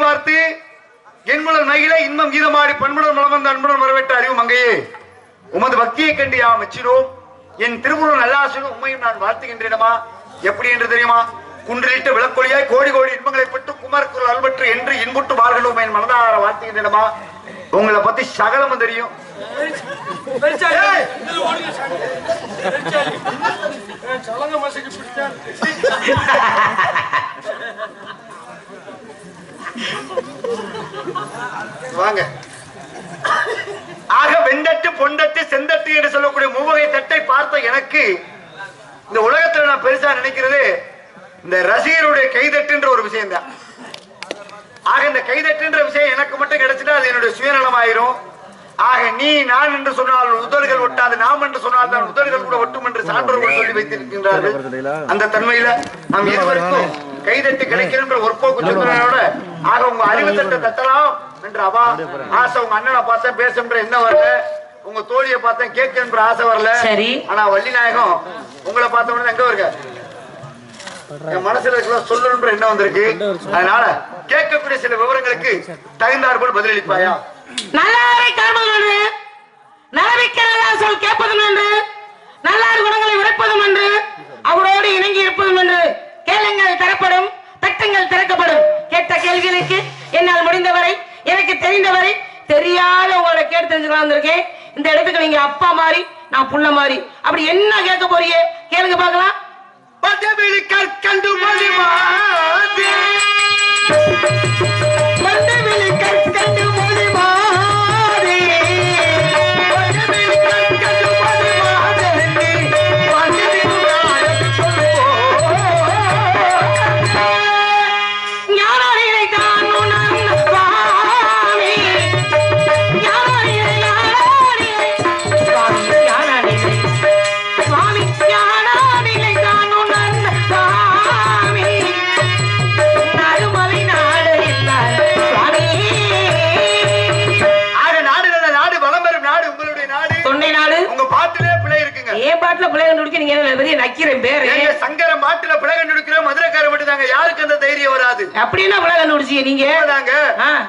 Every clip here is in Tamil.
பார்த்து என்முழல் மகிழ இன்பம் கீதமாடி பண்புடன் மலம் அன்புடன் வரவேற்ற அறிவு மங்கையே உமது பக்தியை கண்டு யாம் மெச்சினோம் என் திருவுருள் நல்லாசிலும் உண்மையும் நான் வாழ்த்துகின்றேனமா எப்படி என்று தெரியுமா குன்றிலிட்ட விளக்கொழியாய் கோடி கோடி இன்பங்களை பெற்று குமாரக்குள் அல்பற்று என்று இன்புட்டு வாழ்களும் என் மனதார வாழ்த்துகின்றேனமா உங்களை பத்தி சகலமும் தெரியும் சலங்க மசைக்கு பிடிச்சா வாங்க. ஆக வெண்டட்டு பொண்டட்டு செந்தட்டு என்று சொல்லக்கூடிய மூவகை தட்டை பார்த்த எனக்கு இந்த உலகத்துல நான் பெருசா நினைக்கிறது இந்த ரசிகருடைய கைதட்டுன்ற ஒரு விஷயம் தான் ஆக இந்த கைதட்டுன்ற விஷயம் எனக்கு மட்டும் கிடைச்சிட்டா அது என்னுடைய சுயநலமாயிரும். ஆக நீ நான் என்று சொன்னால் உதடுகள் ஒட்டாது நாம் என்று சொன்னால் தான் உதடுகள் கூட ஒட்டும் என்று சான்றோர்கள் சொல்லி வைத்திருக்கின்றார்கள். அந்த தன்மையில நாம் இருவருக்கும் கைதட்டு கிடைக்கின்ற ஒற்போக்கு சிந்தனையோட ஆக உங்க அறிவு தட்டை தட்டலாம் என்று அவா ஆசை உங்க அண்ணனை பார்த்தேன் பேசுன்ற என்ன வரல. உங்க தோழியை பார்த்தேன் கேட்கின்ற ஆசை வரல. சரி. ஆனா வள்ளி நாயகம் உங்களை பார்த்த உடனே எங்க இருக்க என் மனசுல இருக்கிற சொல்லணுன்ற எண்ணம் வந்திருக்கு. அதனால கேட்கக்கூடிய சில விவரங்களுக்கு தகுந்தாற்போல் பதிலளிப்பாயா? நல்லாரை காண்பதும் என்று நலமிக்க நல்லா சொல் கேட்பதும் என்று நல்லார் குணங்களை உரைப்பதும் என்று அவரோடு இணங்கி இருப்பதும் என்று கேளுங்கள் தரப்படும் தட்டுங்கள் திறக்கப்படும். கேட்ட கேள்விகளுக்கு என்னால் முடிந்தவரை எனக்கு தெரிந்தவரை தெரியாத உங்களை கேட்டு தெரிஞ்சுக்கலாம் வந்திருக்கேன். இந்த இடத்துக்கு நீங்க அப்பா மாதிரி நான் புள்ள மாதிரி அப்படி என்ன கேட்க போறீங்க? கேளுங்க பார்க்கலாம். பதவிழி கற்கண்டு மொழிமாதே மண்டவிழி கற்கண்டு மொழி பெரிய நக்கிறேன் பேரு. சங்கர மாட்டுல பிழை கண்டுபிடிக்கிற மதுரைக்கார மட்டும் தாங்க யாருக்கு அந்த தைரியம் வராது? அப்படின்னா பிள்ளை கண்டுபிடிச்சீங்க நீங்க? தாங்க.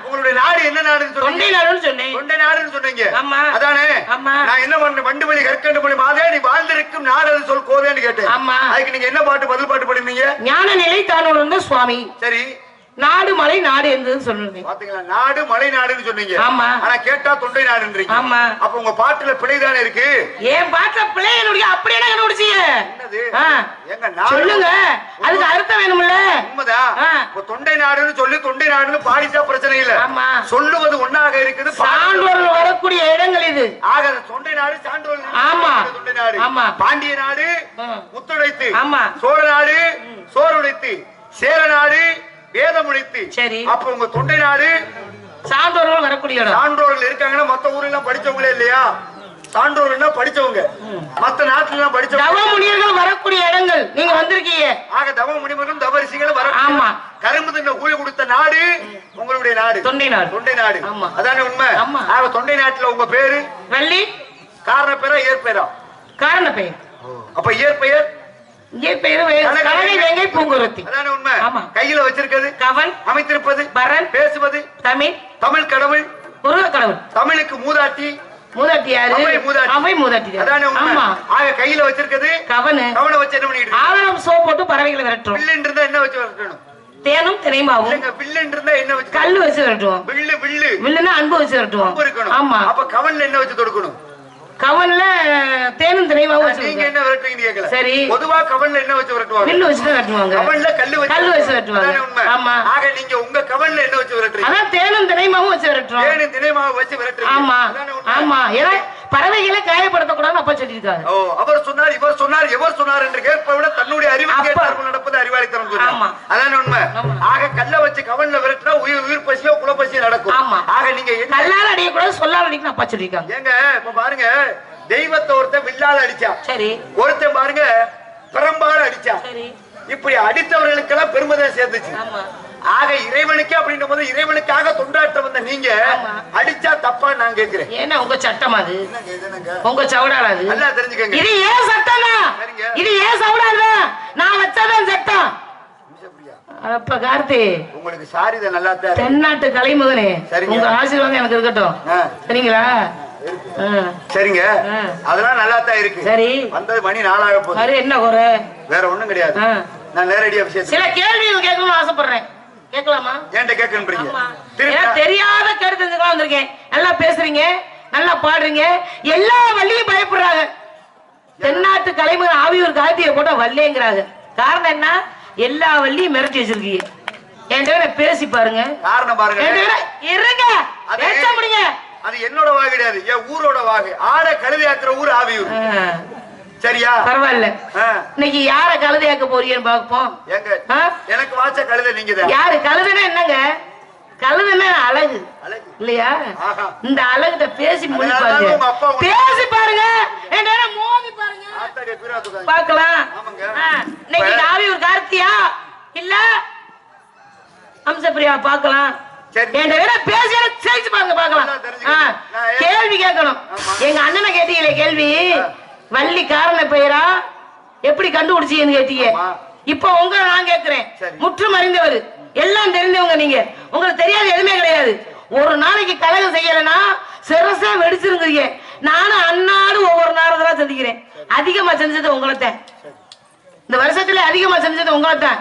உங்களுடைய நாடு என்ன நாடுன்னு சொன்னீங்க நாடுன்னு சொன்னேன். தொண்டை நாடுன்னு சொன்னீங்க. ஆமா. அதானே? ஆமா. நான் என்ன பண்ணேன் வண்டு வழி கற்கண்டு மொழி மாதே நீ வாழ்ந்திருக்கும் நாடு அது சொல் கோவேன்னு கேட்டேன். ஆமா. அதுக்கு நீங்க என்ன பாட்டு பதில் பாட்டு பாடினீங்க ஞான நிலை தான் உணர்ந்த சுவாமி. சரி. நாடு மலை நாடு என்று சொன்னேன் பாத்தீங்களா நாடு மலை நாடுன்னு சொன்னீங்க ஆமா. ஆனா கேட்டா தொண்டை நாடுன்றீங்க ஆமா. அப்ப உங்க பாட்டுல பிழைதானே இருக்கு ஏன் பாட்டுல பிள்ளை என்னுடைய அப்படி என்ன கண்டுபிடிச்சீங்க. எங்க சொல்லுங்க அதுக்கு அர்த்தம் வேணும்ல உண்மைதான். இப்ப தொண்டை நாடுன்னு சொல்லி தொண்டை நாடுன்னு பாடிட்டா பிரச்சனை இல்ல ஆமா. சொல்லுவது ஒண்ணாக இருக்குது சான்றோர்கள் வரக்கூடிய இடங்கள் இது ஆக தொண்டை நாடு சான்றோர் ஆமா. தொண்டை நாடு ஆமா. பாண்டிய நாடு. முத்துடைத்து ஆமா. சோழ நாடு சோறுடைத்து சேர நாடு வேதம் சரி. அப்ப உங்க தொண்டை நாடு? சான்றோர்கள் வரக்கூடிய சான்றோர்கள் இருக்காங்கன்னா மத்த ஊர்ல எல்லாம் படிச்சவங்களே இல்லையா? சான்றோர்கள்னா படிச்சவங்க. மத்த நாட்டுல எல்லாம் படிச்சவங்க. தவ முனியர்கள் வரக்கூடிய இடங்கள். நீங்க வந்திருக்கீங்க. ஆக தவ முடிமரும் தவரிசிகளும் வர ஆமா. கரும்பு தின்ன கூலி கொடுத்த நாடு உங்களுடைய நாடு. தொண்டை நாடு. தொண்டை நாடு. ஆமா. அதானே உண்மை? ஆமா. ஆக தொண்டை நாட்டுல உங்க பேரு? வள்ளி. காரண பேரா இயற்பெயரா? காரண பெயர். அப்ப இயற்பெயர்? இங்கே பெயர் கனகை வேங்கை பூங்குரத்தி. அதானே உண்மை? ஆமா. கையில வச்சிருக்கிறது கவன் அமைத்திருப்பது பரன் பேசுவது தமிழ் தமிழ் கடவுள் முருக கடவுள். தமிழுக்கு மூதாட்டி. மூதாட்டி யாரு? அவை மூதாட்டி. அதானே உண்மை? ஆமா. ஆக கையில வச்சிருக்கிறது கவனு. கவனை வச்சு என்ன பண்ணிட்டு? ஆவணம் சோப் போட்டு பறவைகளை விரட்டுறோம். வில்லுன்னு இருந்தா என்ன வச்சு வரட்டணும்? தேனும் தினைமாவும். இல்லைங்க வில்லுன்னு இருந்தா என்ன வச்சு கல்லு வச்சு விரட்டுவோம். வில்லு வில்லு. வில்லுன்னா அன்பு வச்சு விரட்டுவோம். இருக்கணும். ஆமா. அப்ப கவன்ல என்ன வச்சு தொடுக்கணும்? கவன்ல தேனும் தினைமாவும் வச்சு நீங்க. என்ன விரட்டுறீங்கன்னு கேட்கல சரி. பொதுவா கவன்ல என்ன வச்சு விரட்டுவாங்க வில்லு வச்சு தான் விரட்டுவாங்க கவன்ல கல்லு வச்சு கல்லு வச்சு உண்மை ஆமா. ஆக நீங்க உங்க கவன்ல என்ன வச்சு விரட்டுறீங்க அதான் தேனும் தினைமாவும் வச்சு விரட்டுறோம் தேனு தினைமாவை வச்சு விரட்டுறீங்க ஆமா? ஆமா ஏன்னா பறவைகளை காயப்படுத்தக்கூடாதுன்னு அப்பா சொல்லியிருக்காரு ஓ அவர் சொன்னார் இவர் சொன்னார் எவர் சொன்னார் என்று கேட்பதை விட தன்னுடைய அறிவு. கேட்டார்கள் நடப்பது அறிவாளித்தனம். ஆமா. அதானே உண்மை. ஆக கல்ல வச்சு கவன்ல விரட்டினா உயிர் உயிர் பசியோ நடக்கும். ஆமா. ஆக நீங்க என்ன கல்லால் அடிக்கக்கூடாது சொல்லால் அடிக்கணும் அப்பா ஏங்க இப்ப பாருங்க தெய்வத்தை ஒருத்தன் வில்லால அடிச்சான். சரி. ஒருத்தன் பாருங்க பெரம்பால அடிச்சான். சரி. இப்படி அடித்தவர்களுக்கெல்லாம் பெருமதம் சேர்ந்துச்சு. ஆக இறைவனுக்கு அப்படின்ற போது இறைவனுக்காக தொண்டாட்ட வந்த நீங்க. அடிச்சா தப்பா நான் கேக்குறேன். ஏன்னா உங்க சட்டம் அது? உங்க சவுடால் அது. நல்லா தெரிஞ்சுக்கங்க. இது ஏன் சட்டம். இது ஏன் சவுடால் நான் வச்சதான் சட்டம்? அப்ப கார்த்தி உங்களுக்கு சாரிதை நல்லா. தென்னாட்டு கலைமகனே. உங்க ஆசீர்வாதம் எனக்கு இருக்கட்டும். சரிங்களா? சரிங்க. அதெல்லாம் நல்லா தான் இருக்கு. சரி. வந்தது மணி நாளாக போகுது. என்ன குறை? வேற ஒண்ணும் கிடையாது. நான் நேரடியா விஷயத்துக்கு சில கேள்விகள் கேட்கணும்னு ஆசைப்படுறேன். கேட்கலாமா. திருப்பி ஏன்னா தெரியாத கருத்துக்கலாம் வந்திருக்கேன். நல்லா பேசுறீங்க நல்லா பாடுறீங்க. எல்லா வள்ளியும் பயப்படுறாங்க. தென்னாட்டு கலைமகன் ஆவியூர் கார்த்தியை போட்டா வல்லேங்கிறாங்க காரணம் என்ன? எல்லா வள்ளியும் மிரட்டி வச்சிருக்கீங்க. என்கிட்ட பேசி பாருங்க. காரணம் பாருங்க. இருங்க. பேச முடியுங்க. அது என்னோட வாகு கிடையாது. என் ஊரோட வாகு. ஆட கழுதையாக்குற ஊர் ஆவியூர். சரியா? பரவாயில்ல. இன்னைக்கு யார கழுதையாக்க போறீங்கன்னு பார்ப்போம். ஏங்க ஆ? எனக்கு வாச்ச கழுதை நீங்க யாரு? கழுதுன்னா என்னங்க? கழுதுன்னா அழகு. இல்லையா. இந்த அழகிட்ட பேசி உங்க- பேசி பாருங்க. என் நேரம் மோதி பாருங்க. பார்க்கலாம். இன்னைக்கு ஒரு கார்த்தியா? இல்ல? அம்சப்பிரியா பார்க்கலாம். கேள்வி கேட்கணும். எங்க அண்ணனை கேட்டீங்களே கேள்வி. வள்ளி காரண பெயரா? எப்படி கண்டுபிடிச்சீங்கன்னு கேட்டீங்க. இப்போ உங்களை நான் கேட்கிறேன். சரி. முற்றும் அறிந்தவர். எல்லாம் தெரிந்தவங்க நீங்க. உங்களுக்கு தெரியாது எதுவுமே கிடையாது. ஒரு நாளைக்கு கலகம் செய்யலைன்னா சிரசா வெடிச்சிருங்க நானும் அன்னாடு ஒவ்வொரு நேரத்துல சந்திக்கிறேன் அதிகமா செஞ்சது உங்களைத்தான் இந்த வருஷத்துல அதிகமா செஞ்சது உங்களைத்தான்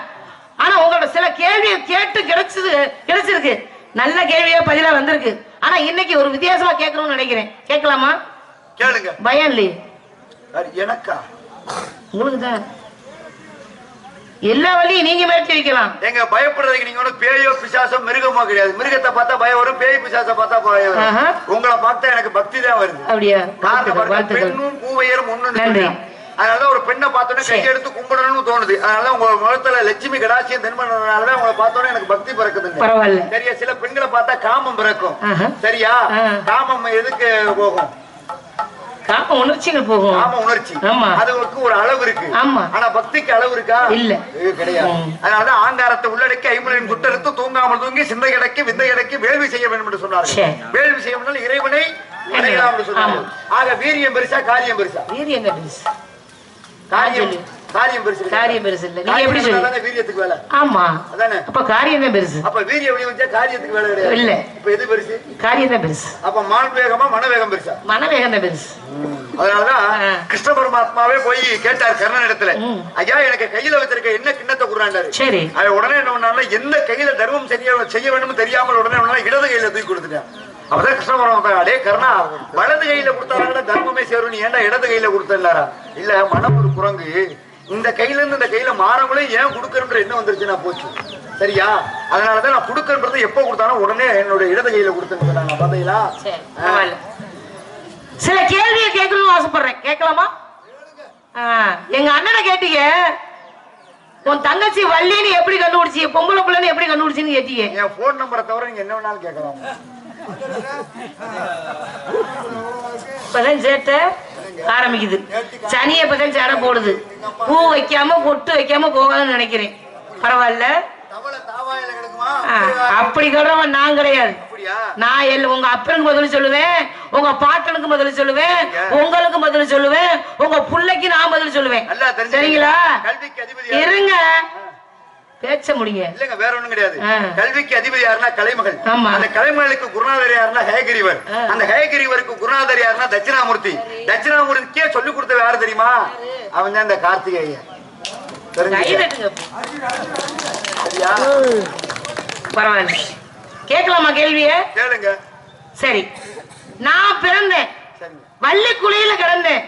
ஆனா உங்களோட சில கேள்வியை கேட்டு கிடைச்சது கிடைச்சிருக்கு. நல்ல கேள்வியா பதிலா வந்திருக்கு. ஆனா இன்னைக்கு ஒரு வித்தியாசமா கேட்கணும்னு நினைக்கிறேன். கேட்கலாமா? கேளுங்க. பயம் இல்லையே. எனக்கா? உங்களுக்கு தான் எல்லா வழியும் நீங்க மிரட்டி வைக்கலாம். எங்க பயப்படுறதுக்கு நீங்க ஒண்ணு பேயோ பிசாசோ மிருகமோ கிடையாது. மிருகத்தை பார்த்தா பயம் வரும் பேய் பிசாசை பார்த்தா பயம். வரும். உங்களை பார்த்தா எனக்கு பக்தி தான் வருது. அப்படியா? பெண்ணும் பூவையரும் ஒண்ணு நன்றி. அதனால ஒரு பெண்ணை பார்த்தோன்னே சரி. கையெடுத்து கும்பிடணும்னு தோணுது. அதனால உங்க முகத்துல லட்சுமி கடாட்சியம் தென்படுறதுனாலதான் உங்களை பார்த்தோன்னே எனக்கு பக்தி பிறக்குதுங்க. பரவாயில்ல. சரியா சில பெண்களை பார்த்தா காமம் பிறக்கும். சரியா. காமம் எதுக்கு போகும்? காம உணர்ச்சிகள் போகும் காம உணர்ச்சி ஆமா. அதுக்கு ஒரு அளவு இருக்கு ஆமா. ஆனா பக்திக்கு அளவு இருக்கா இல்ல. கிடையாது. அதனால ஆங்காரத்தை உள்ளடக்கி ஐம்பதின் குட்டறுத்து தூங்காமல் தூங்கி சிந்தை கிடக்கி விந்தை கிடக்கி வேள்வி செய்ய வேண்டும் என்று சொன்னார்கள் சரி. வேள்வி செய்யணும்னால இறைவனை அடையலாம் என்று சொன்னார்கள் ஆக வீரியம் பெருசா காரியம் பெருசா வீரியம் காரியம். காரியம் பெருசு. காரியம் பெருசு இல்ல. நீங்க எப்படி சொல்லு? பண்ணாதானே வீரியத்துக்கு வேலை? ஆமா. அதானே? அப்ப காரியம் தான் பெருசு. அப்ப வீரியம் வச்சா காரியத்துக்கு வேலை கிடையாது. இல்ல. இப்ப எது பெருசு? காரியம் தான் பெருசு. அப்ப மான் வேகமா மனவேகம் பெருசா? மனவேகம் தான் பெருசு. அதனாலதான். கிருஷ்ண பரமாத்மாவே போய் கேட்டார் கர்ணன் இடத்துல. ஐயா எனக்கு கையில வச்சிருக்க என்ன கிண்ணத்தை குடுறாண்டாரு? சரி. அவன் உடனே என்ன பண்ணாருன்னா, எந்த கையில தர்மம் செய்ய செய்ய வேண்டும் தெரியாமல் உடனே என்ன இடது கையில தூக்கி கொடுத்துட்டான் அப்பதான் கிருஷ்ண பரமாத்மா அடே கர்ணா வலது கையில கொடுத்தாங்க தர்மமே சேரும். நீ ஏன்டா இடது கையில கொடுத்தாரா இல்ல மனம் ஒரு குரங்கு. இந்த கையில இருந்து இந்த கையில மாறவங்களே ஏன் கொடுக்கறன்ற என்ன வந்துருச்சு நான் போச்சு. சரியா? அதனாலதான் நான் கொடுக்கறது எப்ப கொடுத்தாலும் உடனே என்னோட இடது கையில கொடுத்தேன்னு சொன்னாங்க பாத்தீங்களா சில கேள்வியை கேட்கணும்னு ஆசைப்படுறேன். கேட்கலாமா? எங்க அண்ணனை கேட்டீங்க. உன் தங்கச்சி வள்ளின்னு எப்படி கண்டுபிடிச்சி பொம்பளை பிள்ளைன்னு எப்படி கண்டுபிடிச்சின்னு கேட்டீங்க. என் போன் நம்பரை தவிர நீங்க என்ன வேணாலும் கேட்கலாம். இப்பதான் சேட்டை ஆரம்பிக்குது. சனியை இப்பதான் சேடை போடுது. பூ வைக்காம பொட்டு வைக்காம போகாதுன்னு நினைக்கிறேன். பரவாயில்ல. அப்படி சொல்றவன் நான் கிடையாது. நான் எல்ல உங்க அப்பனுக்கு பதில் சொல்லுவேன் உங்க பாட்டனுக்கு பதில் சொல்லுவேன் உங்களுக்கு பதில் சொல்லுவேன் உங்க புள்ளைக்கு நான் பதில் சொல்லுவேன். சரிங்களா? இருங்க. பேச்ச முடியுங்க இல்லங்க வேற ஒண்ணும் கிடையாது. கல்விக்கு அதிபதி யாருன்னா கலைமகள். அந்த கலைமகளுக்கு குருநாதர் யாருன்னா ஹயகிரிவர். ஆ. அந்த ஹயகிரிவருக்கு குருநாதர் யாருன்னா தட்சிணாமூர்த்தி. தட்சிணாமூர்த்திக்கே சொல்லி கொடுத்தவ யாரு தெரியுமா? அவன் தான் இந்த கார்த்திகேயன் பரவாயில்ல. கேட்கலாமா கேள்விய? கேளுங்க. சரி. நான் பிறந்தேன். வள்ளி குழியில கிடந்தேன்.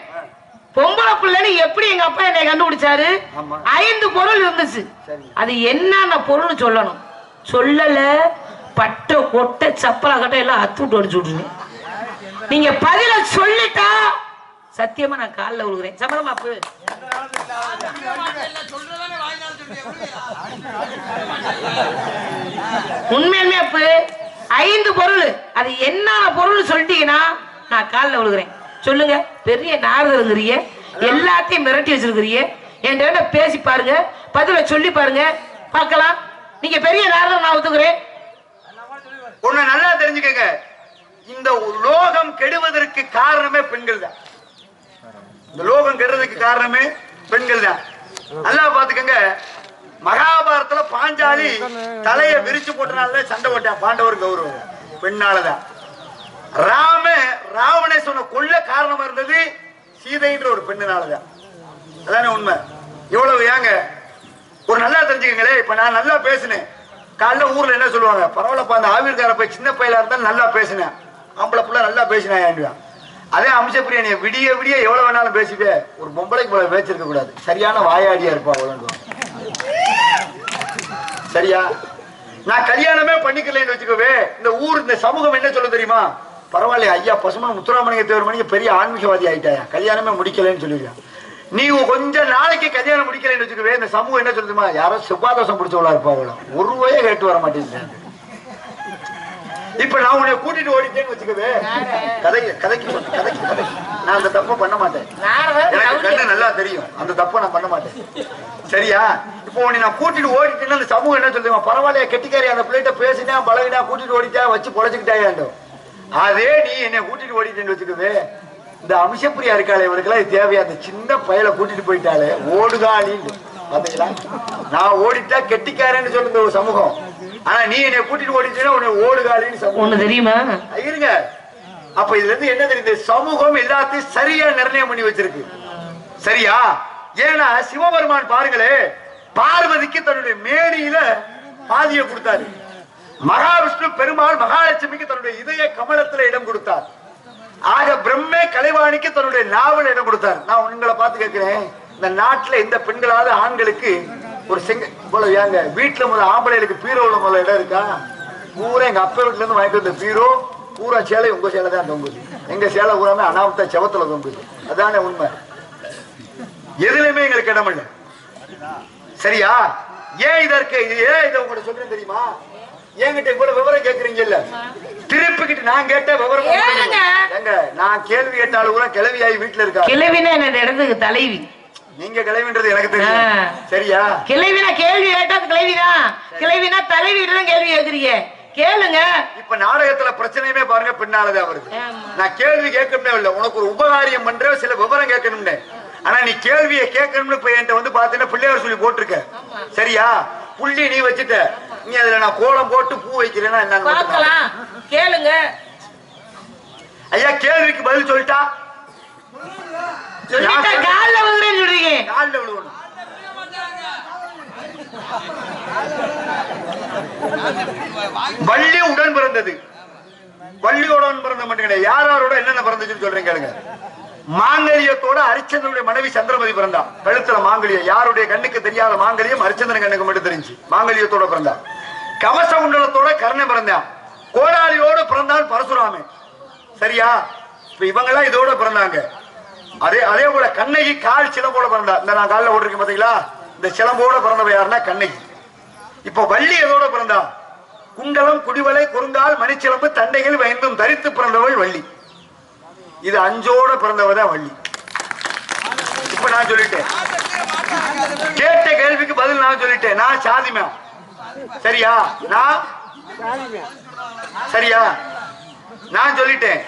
பொம்பளை பிள்ளைன்னு எப்படி எங்க அப்பா என்னை கண்டுபிடிச்சாரு. ஐந்து பொருள் இருந்துச்சு. அது என்னென்ன பொருள் சொல்லணும். சொல்லல பட்டை கொட்டை சப்பலா கட்டை எல்லாம் அத்து விட்டு அடிச்சு விட்டுருங்க நீங்க பதில சொல்லிட்டா சத்தியமா நான் காலில் விழுகிறேன் சம்மதமா அப்பு உண்மையுமே அப்பு ஐந்து பொருள். அது என்னென்ன பொருள் சொல்லிட்டீங்கன்னா நான் காலில் விழுகிறேன் சொல்லுங்க பெரிய நாரதருங்கிறீங்க எல்லாத்தையும் மிரட்டி வச்சிருக்கிறீங்க. என்கிட்ட பேசி பாருங்க பதில சொல்லி பாருங்க பார்க்கலாம். நீங்க பெரிய நாரதர் நான் ஒத்துக்கிறேன். ஒண்ணு நல்லா தெரிஞ்சுக்கங்க. இந்த லோகம் கெடுவதற்கு காரணமே பெண்கள் தான் இந்த லோகம் கெடுறதுக்கு காரணமே பெண்கள் தான் நல்லா பாத்துக்கங்க மகாபாரத்துல பாஞ்சாலி தலையை விரிச்சு போட்டனால சண்டை போட்டான். பாண்டவர் கௌரவம். பெண்ணாலதான். ராம ராவண சொன்ன கொள்ள காரணமா இருந்தது சீதைன்ற ஒரு பெண்ணினாலதான். அதானே உண்மை? இவ்வளவு ஏங்க? ஒரு நல்லா தெரிஞ்சுக்கங்களே இப்ப நான் நல்லா பேசினேன். காலைல ஊர்ல என்ன சொல்லுவாங்க? பரவாயில்லப்பா அந்த ஆவிர்கார போய் சின்ன பையலா இருந்தாலும் நல்லா பேசினேன். ஆம்பளை புள்ள நல்லா பேசினேன் ஏன்டுவான் அதே அம்சப்பிரியா நீ விடிய விடிய எவ்வளவு வேணாலும் பேசிட்டே ஒரு பொம்பளைக்கு போல பேச்சிருக்க கூடாது. சரியான வாயாடியா இருப்பா அவ்வளோ சரியா? நான் கல்யாணமே பண்ணிக்கலன்னு வச்சுக்கவே இந்த ஊர் இந்த சமூகம் என்ன சொல்ல தெரியுமா? பரவாயில்லையா ஐயா பசுமன் முத்துராமலிங்க தேவர் மணிக்கு பெரிய ஆன்மீகவாதி ஆயிட்டாயா? கல்யாணமே முடிக்கலன்னு சொல்லிருக்கான் நீ கொஞ்ச நாளைக்கு கல்யாணம் முடிக்கலன்னு வச்சுக்கவே இந்த சமூகம் என்ன சொல்லுதுமா? யாரோ செவ்வாதோஷம் பிடிச்சவளா இருப்பா அவள ஒரு ரூபாயே கேட்டு வர மாட்டேங்குது. இப்ப நான் உன்னை கூட்டிட்டு ஓடிட்டேன்னு வச்சுக்கவே கதைக்கு கதைக்கு கதைக்கு நான் அந்த தப்பை பண்ண மாட்டேன். எனக்கு கண்ணு நல்லா தெரியும். அந்த தப்பை நான் பண்ண மாட்டேன். சரியா? இப்போ உன்னை நான் கூட்டிட்டு ஓடிட்டேன்னா அந்த சமூகம் என்ன சொல்லுங்க பரவாயில்லையா கெட்டிக்காரி அந்த பிள்ளைகிட்ட பேசினா பழகினா கூட்டிட்டு ஓடிட்டா வச்சு பொழைச்சுக்கிட்டாயாண்டோ? அதே நீ என்னை கூட்டிட்டு ஓடிட்டேன்னு வச்சுக்கவே இந்த அம்சப்பிரியா இருக்காளே இவருக்கெல்லாம் தேவையா? அந்த சின்ன பயலை கூட்டிட்டு போயிட்டாலே ஓடுகாலின்னு பாத்தீங்களா? நான் ஓடிட்டா கெட்டிக்காரன்னு சொல்லுங்க ஒரு சமூகம். ஆனா நீ என்னை கூட்டிட்டு ஓடிட்டேன்னா உன்னை ஓடுகாலின்னு சமூகம். ஒண்ணு தெரியுமா? இருங்க. அப்ப இதுல இருந்து என்ன தெரியுது? சமூகம் எல்லாத்தையும் சரியா நிர்ணயம் பண்ணி வச்சிருக்கு. சரியா? ஏன்னா சிவபெருமான் பாருங்களே பார்வதிக்கு தன்னுடைய மேனியில பாதியை கொடுத்தாரு. மகாவிஷ்ணு பெருமாள் மகாலட்சுமிக்கு தன்னுடைய இதய கமலத்துல இடம் கொடுத்தார். ஆக பிரம்மே கலைவாணிக்கு தன்னுடைய நாவல் இடம் கொடுத்தார். நான் உங்களை பார்த்து கேட்கிறேன். இந்த நாட்டுல இந்த பெண்களாவது ஆண்களுக்கு ஒரு செங்க இவ்வளவு ஏங்க வீட்டுல முதல் ஆம்பளைகளுக்கு பீரோல முதல்ல இடம் இருக்கா? பூரா எங்க அப்பா வீட்டுல இருந்து வாங்கிட்டு வந்த பீரோ பூரா சேலை உங்க சேலை தான் தொங்குது. எங்க சேலை பூராமே அனாமத்தா செவத்துல தொங்குது. அதானே உண்மை. எதுலையுமே எங்களுக்கு இடம் இல்லை. சரியா? ஏன் இதற்கு இது ஏன் இதை உங்கள்ட்ட சொல்றேன் தெரியுமா? என்கிட்ட இவ்வளவு விவரம் கேக்குறீங்கல்ல? திருப்பிக்கிட்டு நான் கேட்ட விவரம்? ஏங்க. நான் கேள்வி கேட்டாலும் கூட கிளவியாகி வீட்டுல இருக்கா? கிழவினா என்ன இடத்துக்கு தலைவி. நீங்க கிளவின்றது எனக்கு தெரியும். சரியா? கிழவினா கேள்வி கேட்டா கிழவிதான் கிழவினா தலைவிட்டு தான் கேள்வி கேக்குறீங்க. கேளுங்க. இப்ப நாடகத்துல பிரச்சனையுமே பாருங்க பின்னாலதான் வருது. நான் கேள்வி கேட்கணும்னே இல்ல உனக்கு ஒரு உபகாரியம் பண்ற சில விவரம் கேட்கணும்னு. ஆனா நீ கேள்வியை கேட்கணும்னு இப்ப என்கிட்ட வந்து பாத்தீங்கன்னா பிள்ளையார் சொல்லி போட்டிருக்க. சரியா? புள்ளி நீ வச்சுட்ட. நீ அதுல நான் கோலம் போட்டு பூ வைக்கிறேன்னா பார்க்கலாம். கேளுங்க. ஐயா கேள்விக்கு பதில் சொல்லிட்டா? கால்ல விழுறேன்னு சொல்றீங்க. கால்ல விழுவணும். வள்ளி உடன் பிறந்தது. வள்ளியோடன் பிறந்த மட்டும் கிடையாது. யார் யாரோட என்னென்ன பிறந்துச்சுன்னு சொல்றேன் கேளுங்க. மாங்கல்யத்தோட ஹரிச்சந்திரனுடைய மனைவி சந்திரமதி பிறந்தா. கழுத்துல மாங்கல்யம். யாருடைய கண்ணுக்கு தெரியாத மாங்கல்யம் ஹரிச்சந்திரன் கண்ணுக்கு மட்டும் தெரிஞ்சு. மாங்கல்யத்தோட பிறந்தா. கவச குண்டலத்தோட கர்ணன் பிறந்தான். கோடாலியோட பிறந்தான் பரசுராமன். சரியா? இப்ப இவங்க எல்லாம் இதோட பிறந்தாங்க. அதே அதே போல கண்ணகி கால் சிலம்போட பிறந்தா. இந்த நான் காலில் ஓட்டிருக்கேன் பாத்தீங்களா? இந்த சிலம்போட பிறந்தவ யாருன்னா கண்ணகி. இப்ப வள்ளி எதோட பிறந்தா? குண்டலம் குடிவலை குறுங்கால் மணிச்சிலம்பு தண்டைகள் வைந்தும் தரித்து பிறந்தவள் வள்ளி. இது அஞ்சோட பிறந்தவ தான் வள்ளி. இப்ப நான் சொல்லிட்டேன். கேட்ட கேள்விக்கு பதில் நான் சொல்லிட்டேன். நான் சாதிமா சரியா? நான் சரியா? நான் சொல்லிட்டேன்.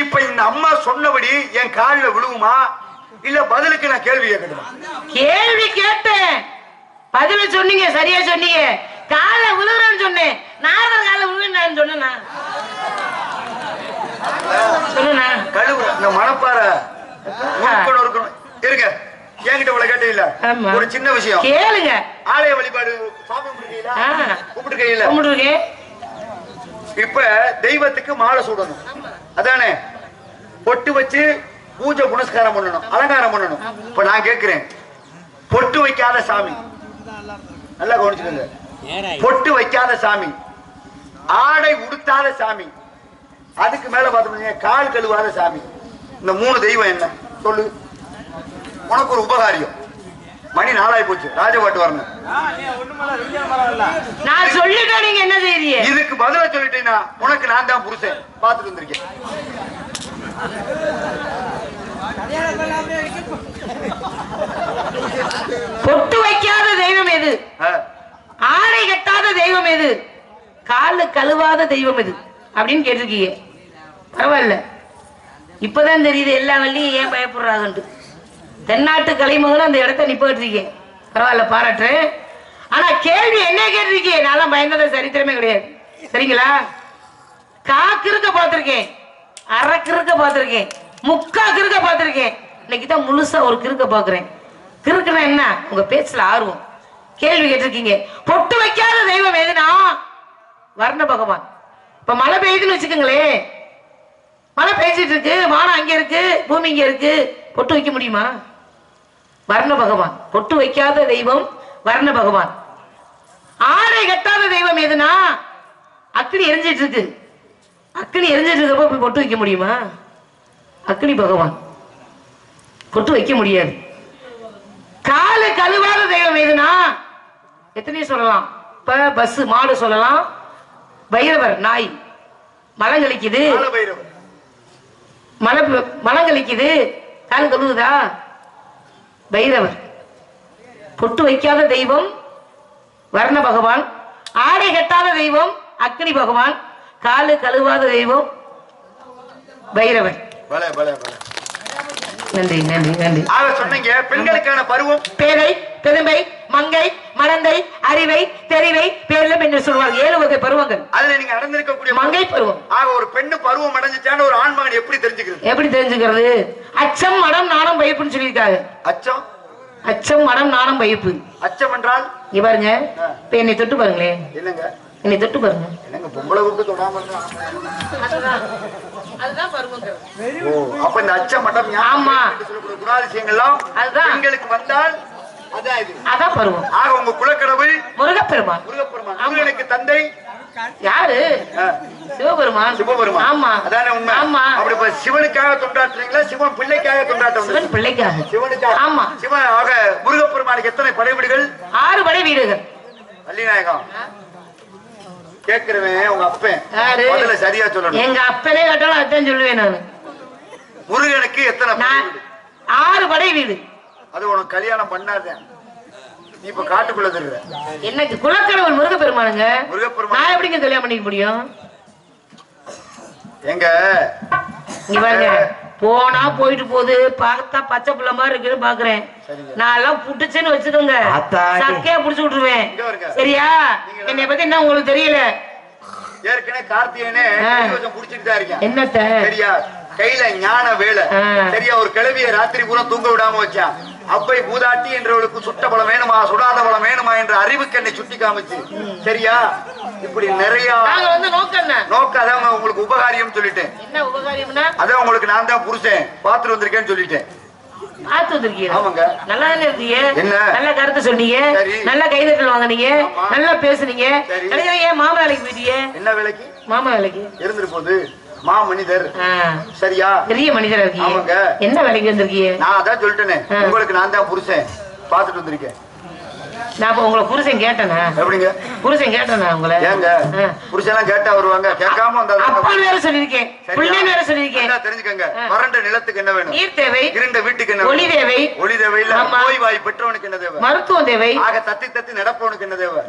இப்ப இந்த அம்மா சொன்னபடி என் காலில் விழுவுமா? இல்ல பதிலுக்கு நான் கேள்வி கேட்கணுமா கேள்வி கேட்டேன். பதில சொன்னீங்க சரியா சொன்னீங்க. கால விழுறேன்னு சொன்னேன். நாரதர் கால விழுவேன் சொன்னா சொல்லுண்ணா. கழுவு இந்த மணப்பாறை இருக்கணும் இருங்க. என்கிட்ட இவ்வளவு கேட்டீங்கள. ஒரு சின்ன விஷயம். கேளுங்க. ஆலய வழிபாடு சாமி கும்பிட்டுருக்கீங்களா ஆ. கும்பிட்டுருக்கீங்களா கும்பிட்டுருக்கேன் இப்ப தெய்வத்துக்கு மாலை சூடணும். அதானே? பொட்டு வச்சு பூஜை புனஸ்காரம் பண்ணணும். அலங்காரம் பண்ணணும். இப்ப நான் கேட்கிறேன் பொட்டு வைக்காத சாமி. நல்லா கவனிச்சுக்கோங்க. பொட்டு வைக்காத சாமி. ஆடை உடுத்தாத சாமி. அதுக்கு மேல பார்த்தோம்னா கால் கழுவாத சாமி. இந்த மூணு தெய்வம் என்ன? சொல்லு. உனக்கு ஒரு உபகாரியம். மணி நாளாய் போச்சு. ராஜபாட்டு வரணும். நான் சொல்லிட்டேன் நீங்க என்ன செய்றீங்க? இதுக்கு பதில சொல்லிட்டீங்கன்னா உனக்கு நான் தான் புருஷன். பார்த்துட்டு வந்திருக்கேன். பொட்டு வைக்காத தெய்வம் எது? ஆடை கட்டாத தெய்வம் எது? காலு கழுவாத தெய்வம் எது? அப்படின்னு கேட்டிருக்கீங்க. பரவாயில்ல. இப்பதான் தெரியுது எல்லா வள்ளியும் ஏன் பயப்படுறாங்கன்ட்டு. தென்னாட்டு கலைமகனும் அந்த இடத்த நிப்பாட்டிருக்கேன். பரவாயில்ல பாராட்டுறேன். ஆனா கேள்வி என்ன கேட்டிருக்கீங்க? நான் பயந்தத சரித்திரமே கிடையாது. சரிங்களா? கா பார்த்துருக்கேன் பார்த்திருக்கேன். அரை கிறுக்க பார்த்துருக்கேன். முக்கா கிறுக்க பார்த்துருக்கேன். இன்னைக்கு தான் முழுசா ஒரு கிறுக்க பார்க்குறேன். கிறுக்குனா என்ன? உங்க பேச்சுல ஆர்வம். கேள்வி கேட்டிருக்கீங்க. பொட்டு வைக்காத தெய்வம் எதுனா? வர்ண பகவான். இப்ப மழை பெய்யுதுன்னு வச்சுக்கோங்களேன். மழை பெய்ஞ்சிட்டு இருக்கு. வானம் அங்க இருக்கு. பூமி இங்க இருக்கு. பொட்டு வைக்க முடியுமா? வர்ண பகவான். பொட்டு வைக்காத தெய்வம் வர்ண பகவான். ஆடை கட்டாத தெய்வம் எதுனா அக்னி எரிஞ்சிட்டு இருக்கு அக்னி எரிஞ்சிட்டு இருக்கப்போ போய் பொட்டு வைக்க முடியுமா? அக்னி பகவான். பொட்டு வைக்க முடியாது. காலு கழுவாத தெய்வம் எதுனா எத்தனையும் சொல்லலாம். இப்ப பஸ் மாடு சொல்லலாம். பைரவர் நாய். மலம் கழிக்குது. மலை மலம் கழிக்குது. கால் கழுவுதா? பைரவர். பொட்டு வைக்காத தெய்வம் வர்ண பகவான். ஆடை கட்டாத தெய்வம் அக்னி பகவான். காலு கழுவாத தெய்வம் பைரவர். நன்றி நன்றி நன்றி. சொன்னீங்க பெண்களுக்கான பருவம். பேதை பெருமை மங்கை மடந்தை அறிவை தெரிவை பேரிலும் என்று சொல்வார். ஏழு வகை பருவங்கள். அதுல நீங்க நடந்திருக்கக்கூடிய மங்கை பருவம். ஆக ஒரு பெண்ணு பருவம் அடைஞ்சிட்டான்னு ஒரு ஆண் மகன் எப்படி தெரிஞ்சுக்கிறது? எப்படி தெரிஞ்சுக்கிறது? அச்சம் மடம் நாணம் பயப்புன்னு சொல்லியிருக்காங்க. அச்சம்? அச்சம் மடம் நாணம் பயப்பு அச்சம் என்றால்? இங்க பாருங்க. இப்ப என்னை தொட்டு பாருங்களேன் என்னங்க? என்னை தொட்டு பாருங்க. என்னங்க பொம்பளை கூப்பிட்டு தொடாம இருந்தா? அதுதான் பருவங்கள். ஓ அப்ப இந்த அச்சம் மட்டம் ஆமா. சொல்லக்கூடிய குணாதிசயங்கள்லாம் அதுதான். பெண்களுக்கு வந்தால் அதான் பருவம். ஆக உங்க குலக்கடவுள் முருகப்பெருமான். முருகப்பெருமான். முருகனுக்கு தந்தை? யாரு? சிவபெருமான். சிவபெருமான். ஆமா. அதானே உண்மை. ஆமா. அப்படி இப்ப சிவனுக்காக தொண்டாற்றுறீங்களா? சிவன் பிள்ளைக்காக சிவன் சிவனுக்காக. ஆமா. சிவன் ஆக முருகப்பெருமானுக்கு எத்தனை படைவிடுகள்? ஆறு படை வீடுகள். வள்ளிநாயகம். கேக்குறவன் உங்க அப்பன். முதல்ல சரியா சொல்லணும். எங்க அப்பனே கேட்டாலும் அதான் சொல்லுவேன் நானு. முருகனுக்கு எத்தனை? ஆறு படை வீடு. அது உனக்கு கல்யாணம் பண்ணாத. நீ இப்ப காட்டுக்குள்ள தருவ எனக்கு குலக்கடவுள் முருகப்பெருமானுங்க? முருகப்பெருமான். நான் எப்படிங்க கல்யாணம் பண்ணிக்க முடியும்? எங்க? இங்க பாருங்க போனா போயிட்டு போகுது பார்த்தா பச்சை புள்ள மாதிரி இருக்குன்னு பாக்குறேன். சரிங்க. நான் எல்லாம் புட்டுச்சுன்னு வச்சுக்கோங்க. சக்கையா புடிச்சு விட்டுருவேன். இங்க வருங்க. சரியா? என்னை பத்தி என்ன உங்களுக்கு தெரியல? ஏற்கனவே கார்த்திகனே. கொஞ்சம் புடிச்சிட்டு தான் இருக்கேன். என்னத்த? சரியா? கையில ஞான வேலை. சரியா ஒரு கிழவிய ராத்திரி பூரா தூங்க விடாம வச்சான். அப்பை பூதாட்டி என்றவளுக்கு சுட்ட பலம் வேணுமா சுடாத பலம் வேணுமா என்ற அறிவுக்கு என்னை சுட்டி காமிச்சு. சரியா? இப்படி நிறைய நோக்க அதான் உங்களுக்கு உபகாரியம் சொல்லிட்டேன். அதான் உங்களுக்கு நான் தான் புருஷன். பாத்துட்டு வந்திருக்கேன்னு சொல்லிட்டேன். நல்லா இருக்கீங்க என்ன? நல்ல கருத்து சொன்னீங்க. நல்ல கைதட்டல் வாங்குனீங்க. நல்லா பேசுனீங்க. ஏன் மாமா வேலைக்கு போயிட்டீங்க? என்ன வேலைக்கு? மாமா வேலைக்கு. இருந்துட்டு போகுது. மா மனிதர் சரியா? பெரிய மனிதரா. என்ன வேலைக்கு வந்திருக்கீங்க? நான் அதான் சொல்லிட்டேனே. உங்களுக்கு நான் தான் புருஷன். பாத்துட்டு வந்திருக்கேன். நான் இப்ப உங்களை புருஷன் கேட்டேனா. எப்படிங்க? புருஷன் கேட்டேனா உங்களை. ஏங்க? கேட்டா வருவாங்க. கேட்காம வந்தா அப்பான்னு வேற சொல்லியிருக்கேன். பிள்ளைன்னு வேற சொல்லியிருக்கேன். தெரிஞ்சுக்கங்க. வறண்ட நிலத்துக்கு என்ன வேணும்? நீர் தேவை இருண்ட வீட்டுக்கு என்ன ஒளி தேவை. ஒளி தேவை இல்ல. நோய் வாய் பெற்றவனுக்கு என்ன தேவை? மருத்துவம் தேவை. ஆக தத்தி தத்தி நடப்பவனுக்கு என்ன தேவை?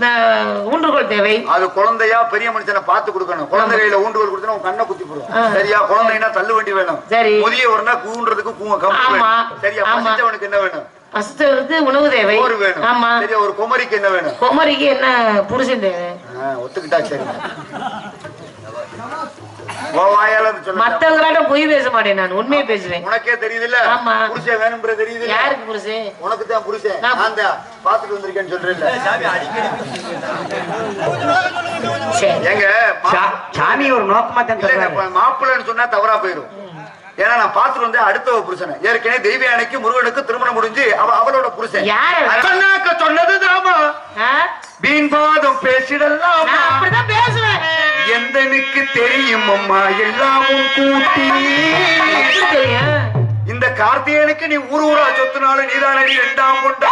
ஊன்றுகோல் தேவை. அது குழந்தையா பெரிய மனுஷனை பார்த்து கொடுக்கணும். குழந்தை கையில கொடுத்தா உன் கண்ணை குத்தி ஆ. போடும் சரியா? குழந்தைன்னா தள்ளு வண்டி வேணும். சரி. முதியவர்னா கூண்டுறதுக்கு கூ- கம்பு சரியா. பசிச்சவனுக்கு என்ன வேணும்? பசுத்தவருக்கு உணவு தேவை. வேணும். ஆமா. ஒரு குமரிக்கு என்ன வேணும்? குமரிக்கு என்ன புருஷன் தேவை? ஒத்துக்கிட்டா சரி. மத்தவங்களாட்ட பொய் பேச மாட்டேன் நான் உண்மையை பேசுவேன். உனக்கே தெரியுதுல்ல? ஆமா. புருஷன் வேணும்ன்றது தெரியுது யாருக்கு புருஷன்? உனக்கு தான் புருஷன். நான் பாத்துட்டு வந்திருக்கேன்னு சொல்றேன்ல. சரி. ஏங்க மா- சா- சாமி ஒரு நோக்கமா தான் மாப்பிள்ளைன்னு சொன்னா தவறா போயிரும். ஏன்னா நான் பாத்துட்டு வந்து அடுத்த புருஷனை. ஏற்கனவே தெய்வயானைக்கு முருகனுக்கு திருமணம் முடிஞ்சு அவ அவளோட புருஷன். யாரு? அண்ணாக்க சொன்னதுதாமா ஆ? வீண் பாதம் பேசிடலாமா? அப்படிதான் பேசுவேன். எந்தனுக்கு தெரியும் அம்மா எல்லாமும் கூட்டி. இந்த கார்த்திகேயனுக்கு நீ ஊர் ஊரா சொத்துனாலும் நீதானடி ரெண்டாம் கொண்டா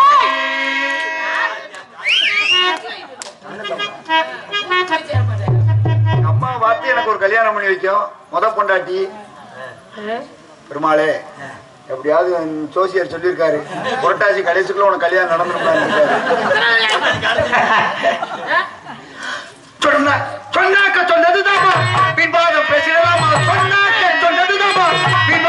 அம்மா பார்த்து எனக்கு ஒரு கல்யாணம் பண்ணி வைக்கும். முத பொண்டாட்டி. பெருமாளே எப்படியாவது ஜோசியர் சொல்லியிருக்காரு புரட்டாசி கடைசிக்குள்ள உனக்கு கல்யாணம் நடந்துருக்காரு சொன்ன சொன்னாக்க சொன்னதுதான் பின்வாதம் பேசிடலாமா சொன்னாக்க சொன்னதுதான் பின்வாதம்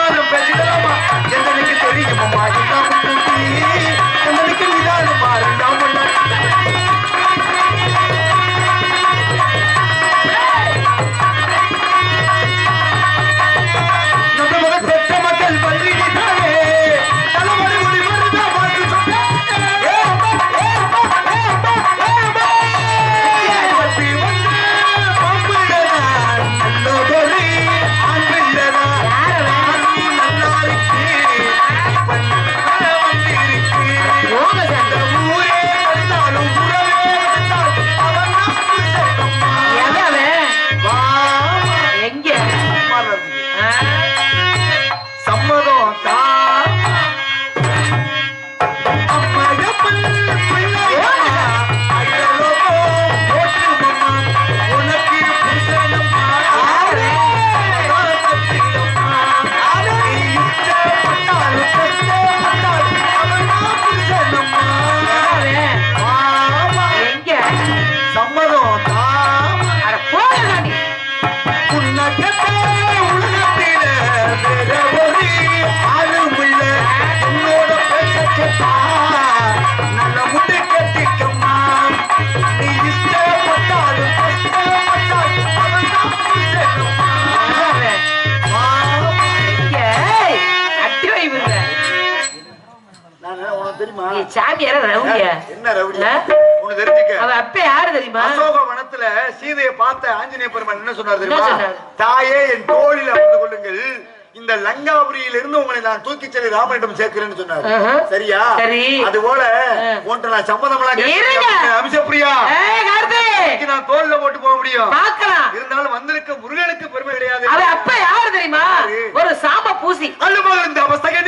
ரவுடியா? என்ன ரவுடி? ஆ? உனக்கு தெரிஞ்சுக்க. அவ அப்ப யாரு தெரியுமா? அசோக வனத்துல சீதையை பார்த்த ஆஞ்சநேய பெருமான் என்ன சொன்னார் தெரியுமா? தாயே என் தோளில் அமர்ந்து கொள்ளுங்கள். இந்த லங்காபுரியில இருந்து உங்களை நான் தூக்கி செல்லி ராமனிடம் சேர்க்கிறேன்னு சொன்னார். சரியா? சரி. அது போல. உன்ட்ட நான் சம்மதம். அம்சப்பிரியா நான் தோல்ல போட்டு போக முடியும். இருந்தாலும் வந்திருக்க முருகனுக்கு பெருமை கிடையாது. அப்ப யாரு தெரியுமா? ஒரு சாம பூசி. அல்லுமா இந்த அவஸ்தையை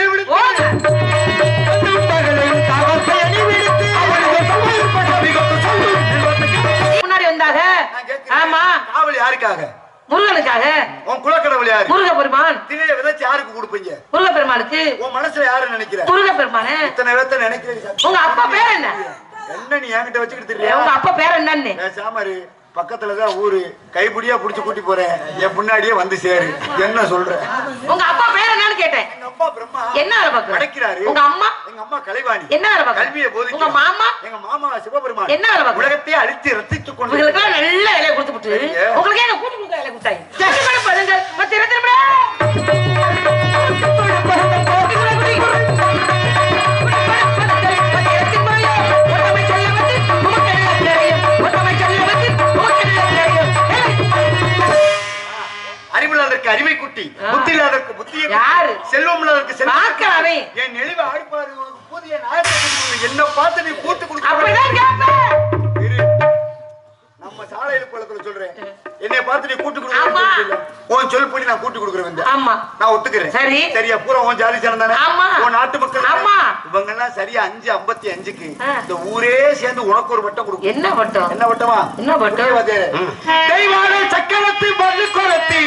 கொடுப்பீங்க? முருக பெருமானுக்கு உன் மனசுல யாரு நினைக்கிற? முருக பெருமானு இத்தனை பேர்த்த நினைக்கிறீங்க உங்க அப்பா பேர் என்ன? என்ன நீ என்கிட்ட வச்சுக்கிட்டு உங்க தெரியா அப்பா பேர் என்னன்னு? சாமாரி பக்கத்துலதான் ஊரு. கைப்பிடியா புடிச்சு கூட்டி போறேன். என் முன்னாடியே வந்து சேரு. என்ன சொல்ற? உங்க அப்பா கேட்டேன் என்ன வேலை பாக்குறாரு படைக்கிறாரு உங்க அம்மா எங்க அம்மா கலைவாணி என்ன வேலை பாக்குறாரு. உங்க மாமா எங்க மாமா சிவபெருமான் என்ன வேலை பாக்குறாரு உலகத்தையே அழித்து ரசித்துக் கொண்டு உங்களுக்கு நல்ல வேலையை கொடுத்து விட்டு. உங்களுக்கு என்ன கூட்டி கொடுக்க வேலை கொடுத்தாங்க சரி, மேடம், பாருங்க. மத்த இருபத்தி ரெண்டு சரி. சரியா? பூரா உன் ஜாதி ஜனம் தானே? ஆமா. உன் நாட்டு மக்கள் ஆமா. இவங்க எல்லாம் சரியா அஞ்சு ஐம்பத்தி அஞ்சுக்கு. இந்த ஊரே சேர்ந்து உனக்கு ஒரு வட்டம் கொடுக்கும். என்ன பட்டம் என்ன வட்டமா? என்ன வட்டம்? தெய்வான சக்கரத்து பல்லு கொலத்தி